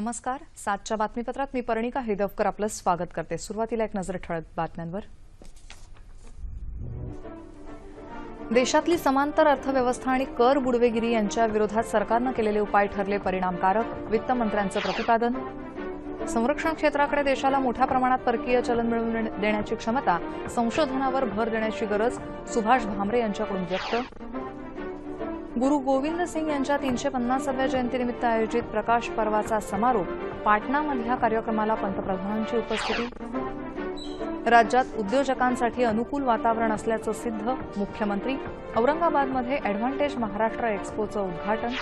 नमस्कार. सातच्या बातमीपत्रात मी पर्णिका हेदवकर आपलं स्वागत करते. सुरुवातीला एक नजर ठळक बातम्यांवर. देशातली समांतर अर्थव्यवस्था आणि कर बुडवेगिरी यांच्या विरोधात सरकारनं केलेले उपाय ठरले परिणामकारक वित्तमंत्र्यांचं प्रतिपादन. संरक्षण क्षेत्राकडे देशाला मोठ्या प्रमाणात परकीय चलन मिळवून देण्याची क्षमता संशोधनावर भर देण्याची गरज सुभाष भामरे यांच्याकडून व्यक्त. गुरु गोविंद सिंग यांच्या तीनशे पन्नासाव्या जयंतीनिमित्त आयोजित प्रकाश पर्वाचा समारोप पाटणामधल्या कार्यक्रमाला पंतप्रधानांची उपस्थिती. राज्यात उद्योजकांसाठी अनुकूल वातावरण असल्याचं सिद्ध मुख्यमंत्री. औरंगाबादमध्ये अॅडव्हान्टेज महाराष्ट्र एक्स्पोचं उद्घाटन.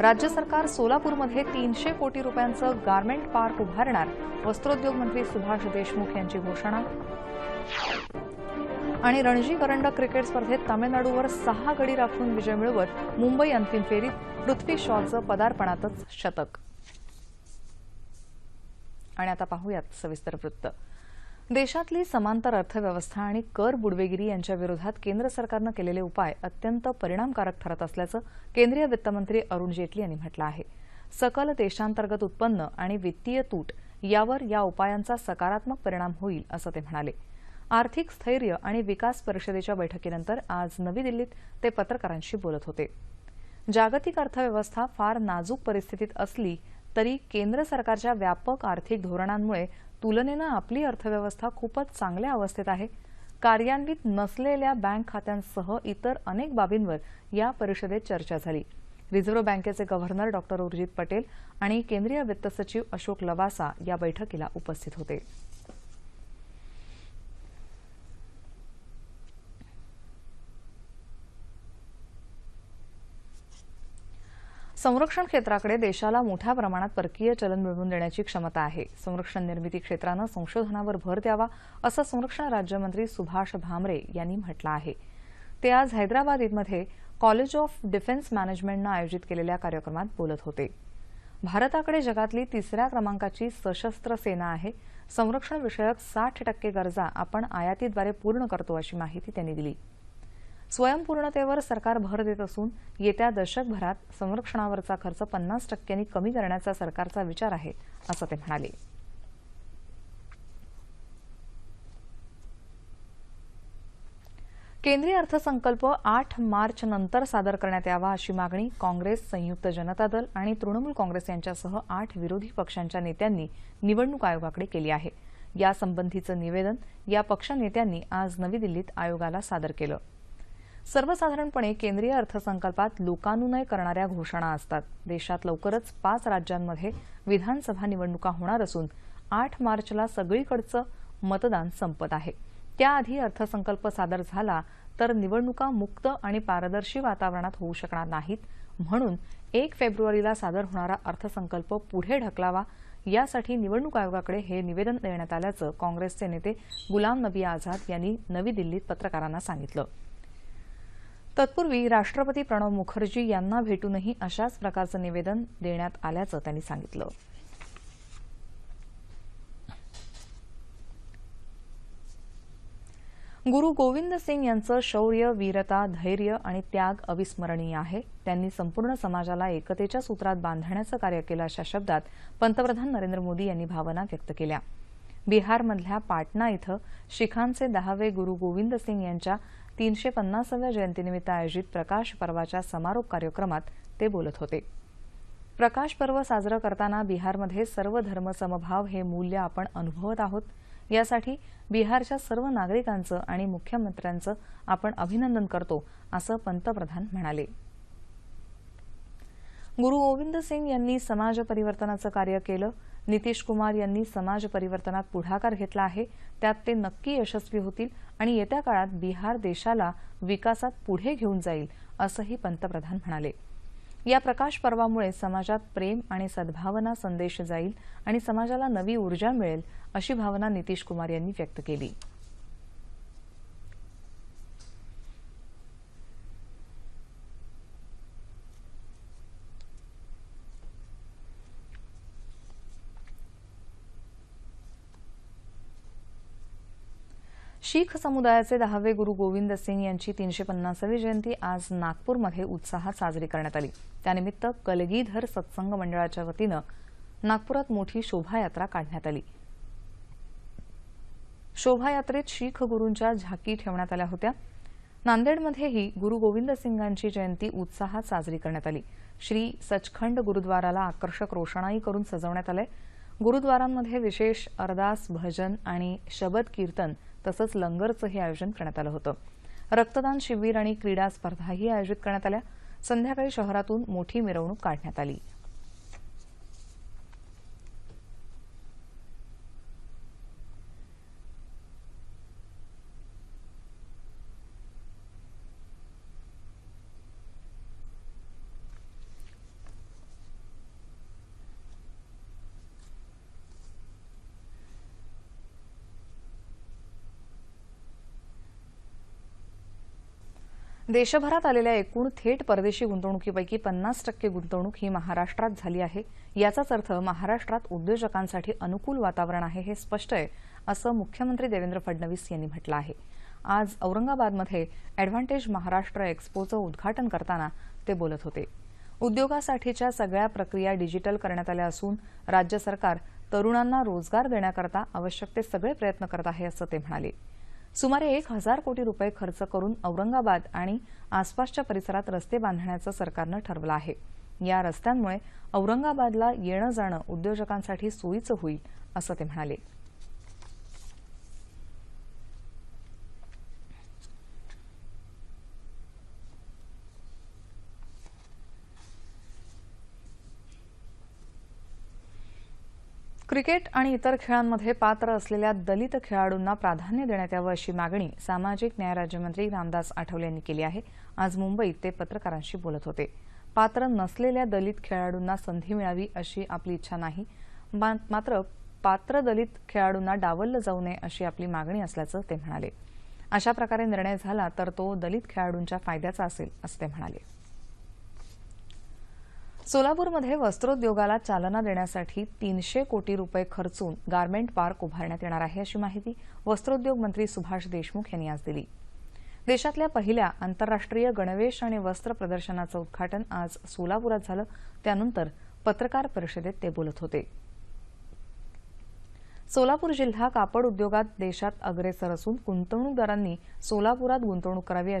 राज्य सरकार सोलापूरमध्ये तीनशे कोटी रुपयांचं गारमेंट पार्क उभारणार वस्त्रोद्योग मंत्री सुभाष देशमुख यांची घोषणा. आणि रणजी करंडक क्रिकेट स्पर्धेत तामिळनाडूवर सहा गडी राखून विजय मिळवत मुंबई अंतिम फेरीत पृथ्वी शॉचं पदार्पणातच शतक. आणि आता पाहूयात सविस्तर वृत्त. देशातली समांतर अर्थव्यवस्था आणि कर बुडवेगिरी यांच्या विरोधात केंद्र सरकारनं केलेले उपाय अत्यंत परिणामकारक ठरत असल्याचं केंद्रीय वित्तमंत्री अरुण जेटली यांनी म्हटलं आहे. सकल देशांतर्गत उत्पन्न आणि वित्तीय तूट यावर या उपायांचा सकारात्मक परिणाम होईल असं ते म्हणाले. आर्थिक स्थैर्य आणि विकास परिषदेच्या बैठकीनंतर आज नवी दिल्लीत ते पत्रकारांशी बोलत होते. जागतिक अर्थव्यवस्था फार नाजूक परिस्थितीत असली तरी केंद्र सरकारच्या व्यापक आर्थिक धोरणांमुळे तुलनेनं आपली अर्थव्यवस्था खूपच चांगल्या अवस्थेत आहे. कार्यान्वित नसलेल्या बँक खात्यांसह इतर अनेक बाबींवर या परिषदेत चर्चा झाली. रिझर्व्ह बँकेचे गव्हर्नर डॉक्टर उर्जित पटेल आणि केंद्रीय वित्त सचिव अशोक लवासा या बैठकीला उपस्थित होते. संरक्षण क्षेत्राकडे देशाला मोठ्या प्रमाणात परकीय चलन मिळवून देण्याची क्षमता आहे. संरक्षण निर्मिती क्षेत्रानं संशोधनावर भर द्यावा असं संरक्षण राज्यमंत्री सुभाष भामरे यांनी म्हटलं आहे. ते आज हैदराबाद इथमध्ये कॉलेज ऑफ डिफेन्स मॅनेजमेंटनं आयोजित केलेल्या कार्यक्रमात बोलत होते. भारताकडे जगातली तिसऱ्या क्रमांकाची सशस्त्र सेना आहे. संरक्षण विषयक साठ टक्के गरजा आपण आयातीद्वारे पूर्ण करतो अशी माहिती त्यांनी दिली. स्वयंपूर्णतेवर सरकार भर देत असून येत्या दशकभरात संरक्षणावरचा खर्च पन्नास टक्क्यांनी कमी करण्याचा सरकारचा विचार आहे असं ते म्हणाले. केंद्रीय अर्थसंकल्प आठ मार्च नंतर सादर करण्यात यावा अशी मागणी काँग्रेस संयुक्त जनता दल आणि तृणमूल काँग्रेस यांच्यासह आठ विरोधी पक्षांच्या नेत्यांनी निवडणूक आयोगाकडे केली आहे. यासंबंधीचं निवेदन या पक्षनेत्यांनी आज नवी दिल्लीत आयोगाला सादर केलं. सर्वसाधारणपणे केंद्रीय अर्थसंकल्पात लोकानुनय करणाऱ्या घोषणा असतात. देशात लवकरच पाच राज्यांमध्ये विधानसभा निवडणुका होणार असून आठ मार्चला सगळीकडचं मतदान संपत आहे. त्याआधी अर्थसंकल्प सादर झाला तर निवडणुका मुक्त आणि पारदर्शी वातावरणात होऊ शकणार नाहीत म्हणून एक फेब्रुवारीला सादर होणारा अर्थसंकल्प पुढे ढकलावा यासाठी निवडणूक आयोगाकडे हे निवेदन देण्यात आल्याचं काँग्रेसचे नेते गुलाम नबी आझाद यांनी नवी दिल्लीत पत्रकारांना सांगितलं. तत्पूर्वी राष्ट्रपती प्रणव मुखर्जी यांना भेटूनही अशाच प्रकारचं निवेदन देण्यात आल्याचं त्यांनी सांगितलं. गुरु गोविंद सिंग यांचं शौर्य वीरता धैर्य आणि त्याग अविस्मरणीय आहे. त्यांनी संपूर्ण समाजाला एकतेच्या सूत्रात बांधण्याचं कार्य केलं अशा शब्दात पंतप्रधान नरेंद्र मोदी यांनी भावना व्यक्त केल्या. बिहारमधल्या पाटणा इथं शिखांचे दहावे गुरु गोविंद सिंग यांच्या तीनशे पन्नासाव्या जयंतीनिमित्त आयोजित प्रकाश पर्वाच्या समारोप कार्यक्रमात ते बोलत होते. प्रकाश पर्व साजरं करताना बिहारमध्ये सर्व धर्म समभाव हे मूल्य आपण अनुभवत आहोत. यासाठी बिहारच्या सर्व नागरिकांचं आणि मुख्यमंत्र्यांचं आपण अभिनंदन करतो असं पंतप्रधान म्हणाले. गुरु गोविंद सिंग यांनी समाज परिवर्तनाचं कार्य केलं. नितीश कुमार यांनी समाज परिवर्तनात पुढाकार घेतला आहे. त्यात ते नक्की यशस्वी होतील आणि येत्या काळात बिहार देशाला विकासात पुढे घेऊन जाईल असंही पंतप्रधान म्हणाले. या प्रकाश पर्वामुळे समाजात प्रेम आणि सद्भावना संदेश जाईल आणि समाजाला नवी ऊर्जा मिळेल अशी भावना नितीश कुमार यांनी व्यक्त केली. शीख समुदायाचे दहावे गुरु गोविंद सिंग यांची तीनशे पन्नासावी जयंती आज नागपूरमध्ये उत्साहात साजरी करण्यात आली. त्यानिमित्त कलगीधर सत्संग मंडळाच्या वतीनं नागपुरात मोठी शोभायात्रा काढण्यात आली. शोभायात्रेत शीख गुरूंच्या झाकी ठेवण्यात आल्या होत्या. नांदेडमध्येही गुरु गोविंद सिंगांची जयंती उत्साहात साजरी करण्यात आली. श्री सचखंड गुरुद्वाराला आकर्षक रोषणाई करून सजवण्यात आलंय. गुरुद्वारांमध्ये विशेष अरदास भजन आणि शबद कीर्तन तसंच लंगरचंही आयोजन करण्यात आलं होतं. रक्तदान शिबिर आणि क्रीडा स्पर्धाही आयोजित करण्यात आल्या. संध्याकाळी शहरातून मोठी मिरवणूक काढण्यात आली. देशभरात आलेल्या एकूण थेट परदेशी गुंतवणुकीपैकी पन्नास टक्के गुंतवणूक ही महाराष्ट्रात झाली आहे. याचाच अर्थ महाराष्ट्रात उद्योजकांसाठी अनुकूल वातावरण आहे हे स्पष्ट आहे असं मुख्यमंत्री देवेंद्र फडणवीस यांनी म्हटलं आहे. आज औरंगाबादमध्ये अॅडव्हान्टेज महाराष्ट्र एक्स्पोचं उद्घाटन करताना ते बोलत होते. उद्योगासाठीच्या सगळ्या प्रक्रिया डिजिटल करण्यात आल्या असून राज्य सरकार तरुणांना रोजगार देण्याकरता आवश्यक ते सगळे प्रयत्न करत आहे असं ते म्हणाले. सुमारे एक हजार कोटी रुपये खर्च करून औरंगाबाद आणि आसपासच्या परिसरात रस्ते बांधण्याचं सरकारनं ठरवलं आहे. या रस्त्यांमुळे औरंगाबादला येणं जाणं उद्योजकांसाठी सोयीचं होईल असं ते म्हणाले. क्रिकेट आणि इतर खेळांमध्ये पात्र असलेल्या दलित खेळाडूंना प्राधान्य देण्यात यावं अशी मागणी सामाजिक न्याय राज्यमंत्री रामदास आठवले यांनी केली आहे. आज मुंबईत ते पत्रकारांशी बोलत होते. पात्र नसलेल्या दलित खेळाडूंना संधी मिळावी अशी आपली इच्छा नाही. मात्र पात्र दलित खेळाडूंना डावललं जाऊ नये अशी आपली मागणी असल्याचं ते म्हणाले. अशा प्रकारे निर्णय झाला तर तो दलित खेळाडूंच्या फायद्याचा असेल असं ते म्हणाले. सोलापूरमध्ये वस्त्रोद्योगाला चालना देण्यासाठी तीनशे कोटी रुपये खर्चून गारमेंट पार्क उभारण्यात येणार आहे अशी माहिती वस्त्रोद्योग मंत्री सुभाष देशमुख यांनी आज दिली. देशातल्या पहिल्या आंतरराष्ट्रीय गणवेश आणि वस्त्र प्रदर्शनाचं उद्घाटन आज सोलापुरात झालं. त्यानंतर पत्रकार परिषदेत ते बोलत होते. सोलापूर जिल्हा कापड उद्योगात देशात अग्रेसर असून गुंतवणूकदारांनी सोलापुरात गुंतवणूक करावी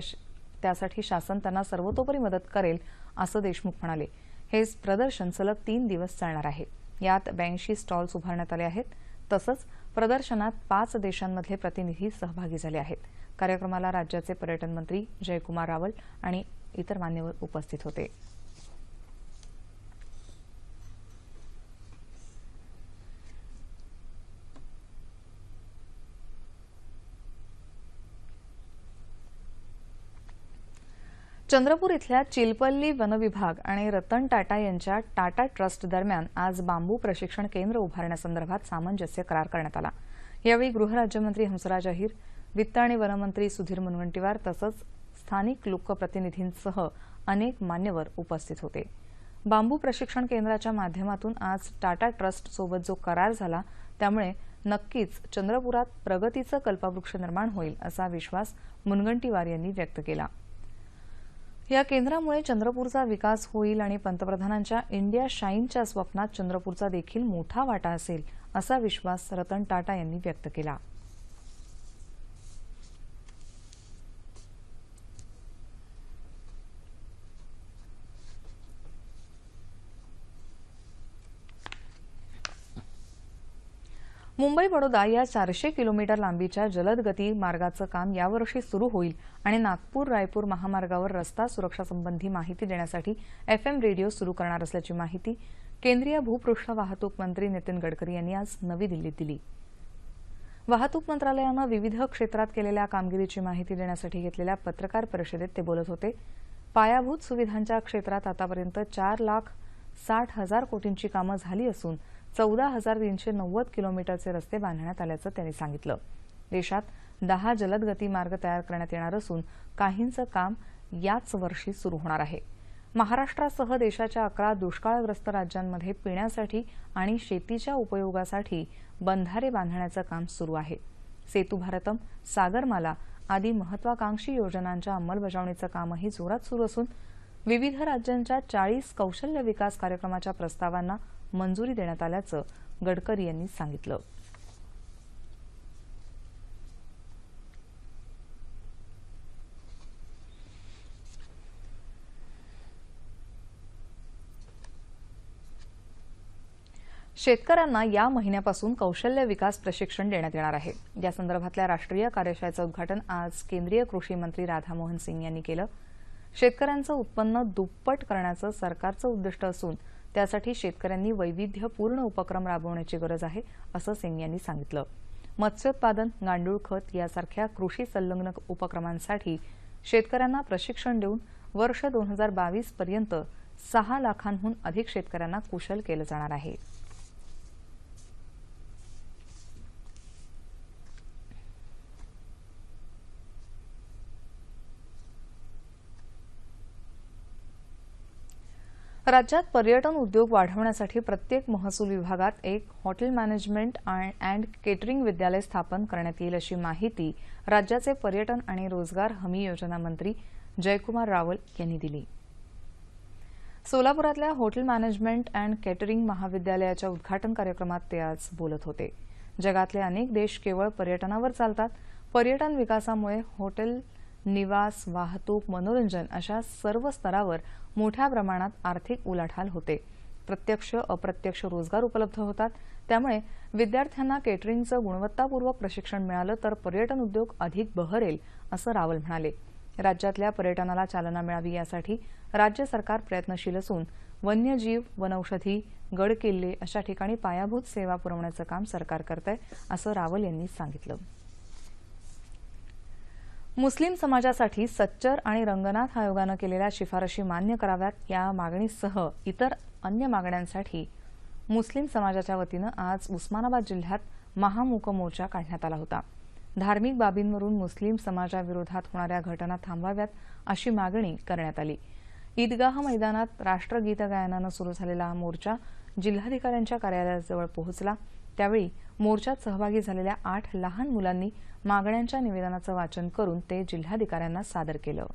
त्यासाठी शासन त्यांना सर्वतोपरी मदत करेल असं देशमुख म्हणाले. हे प्रदर्शन सलग तीन दिवस चालणार आहे. यात ब्याऐंशी स्टॉल्स उभारण्यात आले आहेत. तसंच प्रदर्शनात पाच देशांमधले प्रतिनिधी सहभागी झाले आहेत. कार्यक्रमाला राज्याचे पर्यटन मंत्री जयकुमार रावल आणि इतर मान्यवर उपस्थित होते. चंद्रपूर इथल्या चिलपल्ली वनविभाग आणि रतन टाटा यांच्या टाटा ट्रस्ट दरम्यान आज बांबू प्रशिक्षण केंद्र उभारण्यासंदर्भात सामंजस्य करार करण्यात आला. यावेळी गृहराज्यमंत्री हंसराज अहिर वित्त आणि वनमंत्री सुधीर मुनगंटीवार तसंच स्थानिक लोकप्रतिनिधींसह अनेक मान्यवर उपस्थित होते. बांबू प्रशिक्षण केंद्राच्या माध्यमातून आज टाटा ट्रस्ट सोबत जो करार झाला त्यामुळे नक्कीच चंद्रपुरात प्रगतीचं कल्पवृक्ष निर्माण होईल असा विश्वास मुनगंटीवार यांनी व्यक्त केला. या केंद्रामुळे चंद्रपूरचा विकास होईल आणि पंतप्रधानांच्या इंडिया शाईनच्या स्वप्नात चंद्रपूरचा देखील मोठा वाटा असेल असा विश्वास रतन टाटा यांनी व्यक्त केला. मुंबई बडोदा या चारशे किलोमीटर लांबीच्या जलदगती मार्गाचं काम यावर्षी सुरू होईल आणि नागपूर रायपूर महामार्गावर रस्ता सुरक्षासंबंधी माहिती देण्यासाठी एफ एम रेडिओ सुरू करणार असल्याची माहिती केंद्रीय भूपृष्ठ वाहतूक मंत्री नितीन गडकरी यांनी आज नवी दिल्लीत दिली. वाहतूक मंत्रालयानं विविध क्षेत्रात केलेल्या कामगिरीची माहिती देण्यासाठी घेतलेल्या पत्रकार परिषदेत ते बोलत होते. पायाभूत सुविधांच्या क्षेत्रात आतापर्यंत चार लाख साठ हजार कोटींची कामं झाली असून चौदा हजार तीनशे नव्वद किलोमीटरचे रस्ते बांधण्यात आल्याचं त्यांनी सांगितलं. देशात दहा जलद मार्ग तयार करण्यात येणार असून काहींचं काम याच वर्षी सुरू होणार आहे. महाराष्ट्रासह देशाच्या अकरा दुष्काळग्रस्त राज्यांमध्ये पिण्यासाठी आणि शेतीच्या उपयोगासाठी बंधारे बांधण्याचं काम सुरू आहे. सेतू भारतम सागरमाला आदी महत्वाकांक्षी योजनांच्या अंमलबजावणीचं कामही जोरात सुरू असून विविध राज्यांच्या चाळीस कौशल्य विकास कार्यक्रमाच्या प्रस्तावांना मंजुरी देण्यात आल्याचं गडकरी यांनी सांगितलं. शेतकऱ्यांना या महिन्यापासून कौशल्य विकास प्रशिक्षण देण्यात येणार आहे. या संदर्भातल्या राष्ट्रीय कार्यशाळेचं उद्घाटन आज केंद्रीय कृषी मंत्री राधामोहन सिंग यांनी केलं. शेतकऱ्यांचं उत्पन्न दुप्पट करण्याचं सरकारचं उद्दिष्ट असून त्यासाठी शेतकऱ्यांनी वैविध्यपूर्ण उपक्रम राबवण्याची गरज आहे असं सिंग यांनी सांगितलं. मत्स्योत्पादन गांडूळ खत यासारख्या कृषी संलग्न उपक्रमांसाठी शेतकऱ्यांना प्रशिक्षण देऊन वर्ष दोन हजार बावीस पर्यंत सहा लाखांहून अधिक शेतकऱ्यांना कुशल केलं जाणार आहे. राज्यात पर्यटन उद्योग वाढवण्यासाठी प्रत्येक महसूल विभागात एक हॉटेल मॅनेजमेंट अँड केटरिंग विद्यालय स्थापन करण्यात येईल अशी माहिती राज्याचे पर्यटन आणि रोजगार हमी योजना मंत्री जयकुमार रावल यांनी दिली. सोलापुरातल्या हॉटेल मॅनेजमेंट अँड केटरिंग महाविद्यालयाच्या उद्घाटन कार्यक्रमात ते आज बोलत होते. जगातले अनेक देश केवळ पर्यटनावर चालतात. पर्यटन विकासामुळे हॉटेल निवास वाहतूक मनोरंजन अशा सर्व स्तरावर मोठ्या प्रमाणात आर्थिक उलाढाल होते. प्रत्यक्ष अप्रत्यक्ष रोजगार उपलब्ध होतात. त्यामुळे विद्यार्थ्यांना केटरिंगचं गुणवत्तापूर्वक प्रशिक्षण मिळालं तर पर्यटन उद्योग अधिक बहरेल असं रावल म्हणाले. राज्यातल्या पर्यटनाला चालना मिळावी यासाठी राज्य सरकार प्रयत्नशील असून वन्यजीव वनौषधी गड किल्ले अशा ठिकाणी पायाभूत सेवा पुरवण्याचं काम सरकार करत आहे असं रावल यांनी सांगितलं. मुस्लिम समाजासाठी सच्चर आणि रंगनाथ आयोगानं केलेल्या शिफारशी मान्य कराव्यात या मागणीसह इतर अन्य मागण्यांसाठी मुस्लिम समाजाच्या वतीनं आज उस्मानाबाद जिल्ह्यात महामूक मोर्चा काढण्यात आला होता. धार्मिक बाबींवरून मुस्लिम समाजाविरोधात होणाऱ्या घटना थांबवाव्यात अशी मागणी करण्यात आली. ईदगाह मैदानात राष्ट्रगीत गायनानं सुरू झालेला हा मोर्चा जिल्हाधिकाऱ्यांच्या कार्यालयाजवळ पोहोचला. त्यावेळी मोर्चात सहभागी झालेल्या आठ लहान मुलांनी मागण्यांच्या निवेदनाचं वाचन करून ते जिल्हाधिकाऱ्यांना सादर केलं.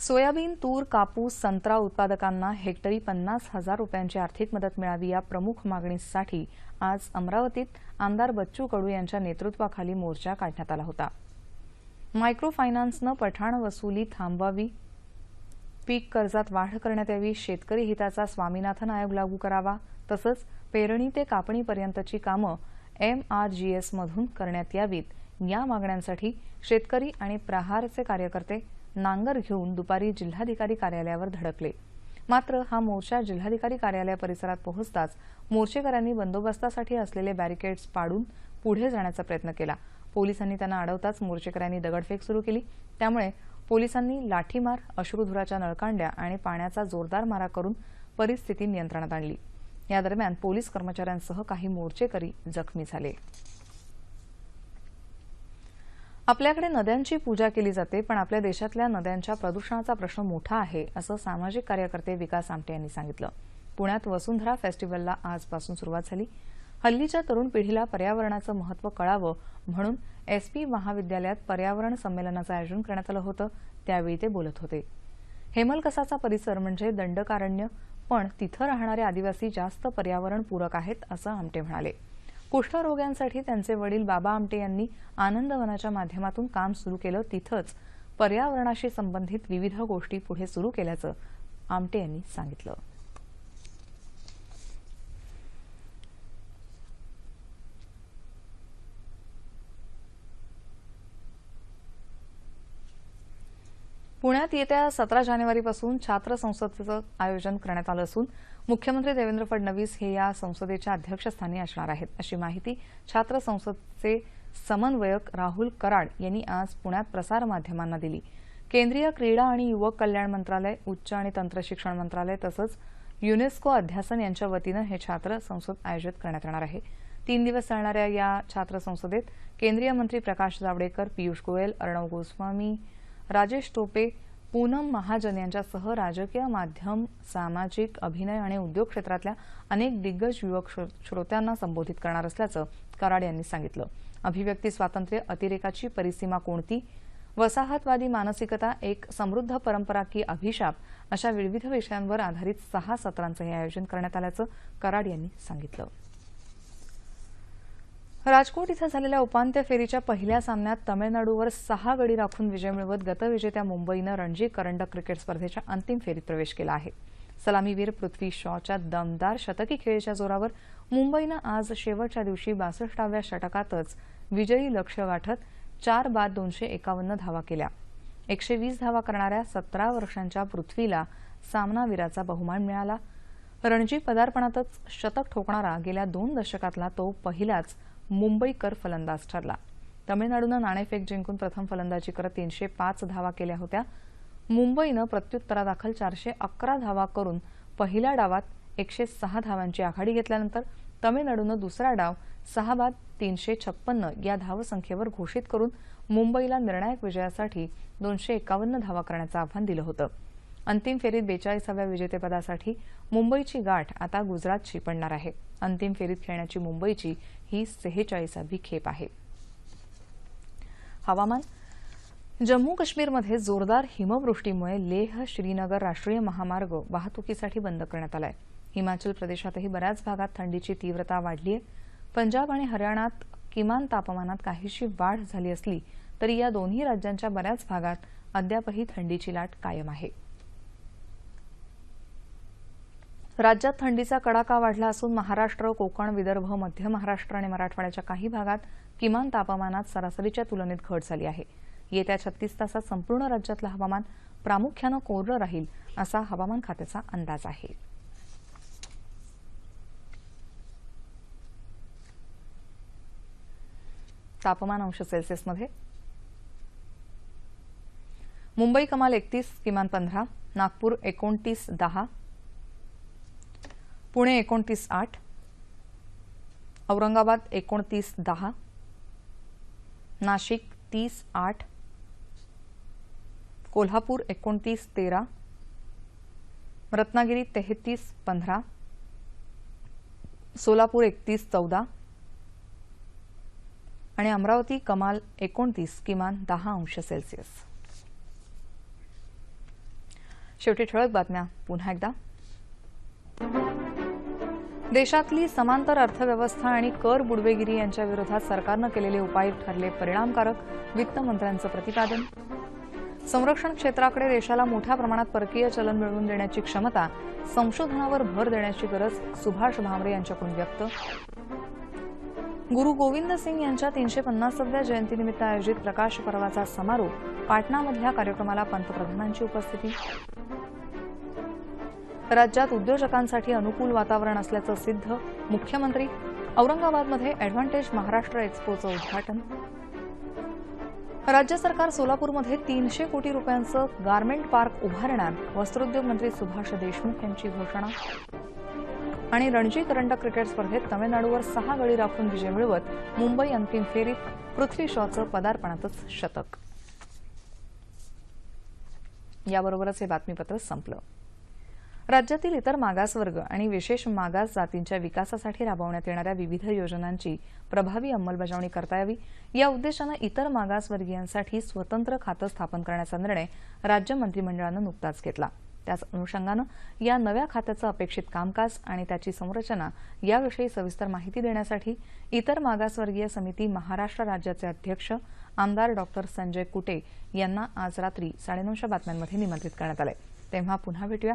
सोयाबीन तूर कापूस संत्रा उत्पादकांना हेक्टरी पन्नास हजार रुपयांची आर्थिक मदत मिळावी या प्रमुख मागणीसाठी आज अमरावतीत आमदार बच्चू कडू यांच्या नेतृत्वाखाली मोर्चा काढण्यात आला होता. मायक्रो फायनान्सनं पठाण वसुली थांबवावी. पीक कर्जात वाढ करण्यात यावी. शेतकरी हिताचा स्वामीनाथन आयोग लागू करावा. तसंच पेरणी ते कापणीपर्यंतची कामं एम आर जी एसमधून करण्यात यावीत. या मागण्यांसाठी शेतकरी आणि प्रहारचे कार्यकर्ते नांगर घेऊन दुपारी जिल्हाधिकारी कार्यालयावर धडकले. मात्र हा मोर्चा जिल्हाधिकारी कार्यालय परिसरात पोहोचताच मोर्चेकऱ्यांनी बंदोबस्तासाठी असलेले बॅरिकेड्स पाडून पुढे जाण्याचा प्रयत्न केला. पोलिसांनी त्यांना अडवताच मोर्चेकऱ्यांनी दगडफेक सुरू केली. त्यामुळे पोलिसांनी लाठीमार अश्रुधुराच्या नळकांड्या आणि पाण्याचा जोरदार मारा करून परिस्थिती नियंत्रणात आणली. या दरम्यान पोलीस कर्मचाऱ्यांसह काही मोर्चेकरी जखमी झाले. आपल्याकडे नद्यांची पूजा केली जाते पण आपल्या देशातल्या नद्यांच्या प्रदूषणाचा प्रश्न मोठा आहे असं सामाजिक कार्यकर्ते विकास आमटे यांनी सांगितलं. पुण्यात वसुंधरा फेस्टिवलला आजपासून सुरुवात झाली. हल्लीच्या तरुण पिढीला पर्यावरणाचं महत्त्व कळावं म्हणून एसपी महाविद्यालयात पर्यावरण संमेलनाचं आयोजन करण्यात आलं होतं त्यावेळी ते बोलत होते. हेमलकसाचा परिसर म्हणजे दंडकारण्य पण तिथं राहणारे आदिवासी जास्त पर्यावरणपूरक आहेत असं आमटे म्हणाले. कुष्ठरोग्यांसाठी त्यांचे वडील बाबा आमटे यांनी आनंदवनाच्या माध्यमातून काम सुरू केलं तिथंच पर्यावरणाशी संबंधित विविध गोष्टी पुढे सुरू केल्याचं आमटे यांनी सांगितलं. पुण्यात येत्या सतरा जानेवारीपासून छात्र संसदेचं आयोजन करण्यात आलं असून मुख्यमंत्री देवेंद्र फडणवीस हे या संसदेच्या अध्यक्षस्थानी असणार आहेत अशी माहिती छात्र संसदचे समन्वयक राहुल कराड यांनी आज पुण्यात प्रसारमाध्यमांना दिली. केंद्रीय क्रीडा आणि युवक कल्याण मंत्रालय उच्च आणि तंत्रशिक्षण मंत्रालय तसंच युनेस्को अध्यासन यांच्या वतीनं हे छात्र संसद आयोजित करण्यात येणार आहे. तीन दिवस चालणाऱ्या या छात्र संसदेत केंद्रीय मंत्री प्रकाश जावडेकर पियुष गोयल अर्णव गोस्वामी राजेश टोपे पूनम महाजन यांच्यासह राजकीय माध्यम सामाजिक अभिनय आणि उद्योग क्षेत्रातल्या अनेक दिग्गज युवक श्रोत्यांना संबोधित करणार असल्याचं कराड यांनी सांगितलं. अभिव्यक्ती स्वातंत्र्य अतिरेकाची परिसीमा कोणती? वसाहतवादी मानसिकता एक समृद्ध परंपरा की अभिशाप? अशा विविध विषयांवर आधारित सहा सत्रांचं हे आयोजन करण्यात आल्याचं कराड यांनी सांगितलं. राजकोट इथं झालेल्या उपांत्य फेरीच्या पहिल्या सामन्यात तमिळनाडूवर सहा गडी राखून विजय मिळवत गतविजेत्या मुंबईनं रणजी करंडक क्रिकेट स्पर्धेच्या अंतिम फेरीत प्रवेश केला आहे. सलामीवीर पृथ्वी शॉच्या दमदार शतकी खेळीच्या जोरावर मुंबईनं आज शेवटच्या दिवशी बासष्टाव्या षटकातच विजयी लक्ष्य गाठत चार बाद दोनशे एकावन्न धावा केल्या. एकशे वीस धावा करणाऱ्या सतरा वर्षांच्या पृथ्वीला सामनावीराचा बहुमान मिळाला. रणजी पदार्पणातच शतक ठोकणारा गेल्या दोन दशकातला तो पहिलाच मुंबईकर फलंदाज ठरला. तमिळनाडूनं नाणेफेक जिंकून प्रथम फलंदाजी करत तीनशे पाच धावा केल्या होत्या. मुंबईनं प्रत्युत्तरादाखल चारशे अकरा धावा करून पहिल्या डावात एकशे सहा धावांची आघाडी घेतल्यानंतर तमिळनाडूनं दुसरा डाव सहा बाद तीनशे छप्पन्न या धावसंख्येवर घोषित करून मुंबईला निर्णायक विजयासाठी दोनशे एकावन्न धावा करण्याचं आव्हान दिलं होतं. अंतिम फेरीत बेचाळीसाव्या विजेतेपदासाठी मुंबईची गाठ आता गुजरातशी पडणार आहे. अंतिम फेरीत खेळण्याची मुंबईची ही सेहेचाळीसावी खेप आहे. हवामान. जम्मू काश्मीरमध्ये जोरदार हिमवृष्टीमुळे लेह श्रीनगर राष्ट्रीय महामार्ग वाहतुकीसाठी बंद करण्यात आलाय. हिमाचल प्रदेशातही बऱ्याच भागात थंडीची तीव्रता वाढली आहे. पंजाब आणि हरियाणात किमान तापमानात काहीशी वाढ झाली असली तरी या दोन्ही राज्यांच्या बऱ्याच भागात अद्यापही थंडीची लाट कायम आहे. राज्यात थंडीचा कडाका वाढला असून महाराष्ट्र कोकण विदर्भ मध्य महाराष्ट्र आणि मराठवाड्याच्या काही भागात किमान तापमानात सरासरीच्या तुलनेत घट झाली आहे. येत्या छत्तीस तासात संपूर्ण राज्यातलं हवामान प्रामुख्यानं कोरडं राहील असा हवामान खात्याचा अंदाज आहे. तापमान अंश सेल्सिअसमध्ये. मुंबई कमाल एकतीस किमान पंधरा नागपूर एकोणतीस दहा पुणे एकोणतीस आठ औरंगाबाद एकोणतीस दहा नाशिक तीस आठ कोल्हापूर एकोणतीस तेरा रत्नागिरी तेहतीस पंधरा सोलापूर एकतीस चौदा आणि अमरावती कमाल एकोणतीस किमान दहा अंश सेल्सिअस. शेवटी ठळक बातम्या पुन्हा एकदा. देशातली समांतर अर्थव्यवस्था आणि कर बुडवेगिरी यांच्या विरोधात सरकारनं केलेले उपाय ठरले परिणामकारक वित्तमंत्र्यांचं प्रतिपादन. संरक्षण क्षेत्राकडे देशाला मोठ्या प्रमाणात परकीय चलन मिळवून देण्याची क्षमता संशोधनावर भर देण्याची गरज सुभाष भामरे यांच्याकडून व्यक्त. गुरु गोविंद सिंग यांच्या तीनशे पन्नासाव्या जयंतीनिमित्त आयोजित प्रकाश पर्वाचा समारोप पाटणामधल्या कार्यक्रमाला पंतप्रधानांची उपस्थिती. राज्यात उद्योजकांसाठी अनुकूल वातावरण असल्याचं सिद्ध मुख्यमंत्री औरंगाबादमध्ये ॲडव्हान्टेज महाराष्ट्र एक्स्पोचं उद्घाटन. राज्य सरकार सोलापूरमध्ये तीनशे कोटी रुपयांचं गारमेंट पार्क उभारणार वस्त्रोद्योग मंत्री सुभाष देशमुख यांची घोषणा. आणि रणजी करंडक क्रिकेट स्पर्धेत तमिळनाडूवर सहा गडी राखून विजय मिळवत मुंबई अंतिम फेरीत पृथ्वी शॉचं पदार्पणातच शतक. याबरोबरच हे बातमीपत्र संपलं. राज्यातील इतर मागासवर्ग आणि विशेष मागास जातींच्या विकासासाठी राबवण्यात येणाऱ्या विविध योजनांची प्रभावी अंमलबजावणी करता यावी. या उद्देशानं इतर मागासवर्गीयांसाठी स्वतंत्र खातं स्थापन करण्याचा निर्णय राज्य मंत्रिमंडळानं नुकताच घेतला. त्याच अनुषंगानं या नव्या खात्याचं अपेक्षित कामकाज आणि त्याची संरचना याविषयी सविस्तर माहिती देण्यासाठी इतर मागासवर्गीय समिती महाराष्ट्र राज्याचे अध्यक्ष आमदार डॉक्टर संजय कुटे यांना आज रात्री साडेनऊशे बातम्यांमध्ये निमंत्रित करण्यात आलं तेव्हा पुन्हा भेटूया.